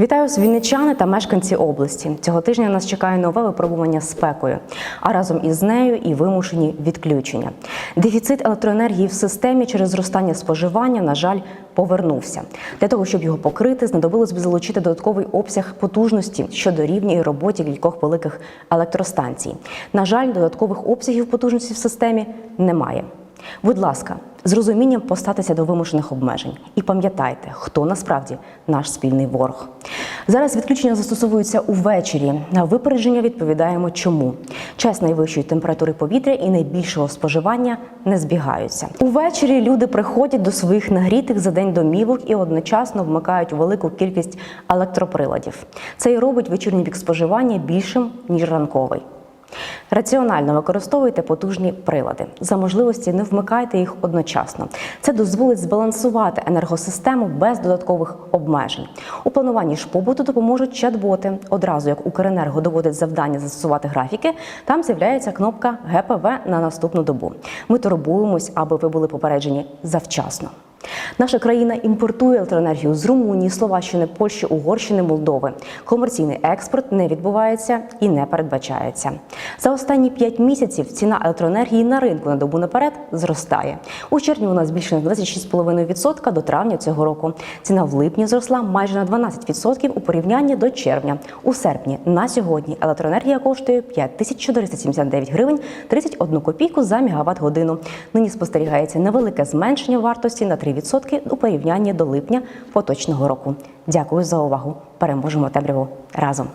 Вітаю з вінничани та мешканці області. Цього тижня нас чекає нове випробування спекою, а разом із нею і вимушені відключення. Дефіцит електроенергії в системі через зростання споживання, на жаль, повернувся. Для того, щоб його покрити, знадобилось би залучити додатковий обсяг потужності, що дорівнює роботі кількох великих електростанцій. На жаль, додаткових обсягів потужності в системі немає. Будь ласка, з розумінням постатися до вимушених обмежень і пам'ятайте, хто насправді наш спільний ворог. Зараз відключення застосовуються увечері. На випередження відповідаємо, чому час найвищої температури повітря і найбільшого споживання не збігаються. Увечері люди приходять до своїх нагрітих за день домівок і одночасно вмикають велику кількість електроприладів. Це і робить вечірній вік споживання більшим ніж ранковий. Раціонально використовуйте потужні прилади. За можливості не вмикайте їх одночасно. Це дозволить збалансувати енергосистему без додаткових обмежень. У плануванні ж побуту допоможуть чат-боти. Одразу як Укренерго доводить завдання застосувати графіки, там з'являється кнопка ГПВ на наступну добу. Ми турбуємось, аби ви були попереджені завчасно. Наша країна імпортує електроенергію з Румунії, Словаччини, Польщі, Угорщини, Молдови. Комерційний експорт не відбувається і не передбачається. За останні 5 місяців ціна електроенергії на ринку на добу наперед зростає. У червні вона збільшена на 26,5% до травня цього року. Ціна в липні зросла майже на 12% у порівнянні до червня. У серпні на сьогодні електроенергія коштує 5479 гривень 31 копійку за мегаватт годину. Нині спостерігається невелике зменшення вартості на 3% у порівнянні до липня поточного року. Дякую за увагу. Переможемо темряву разом.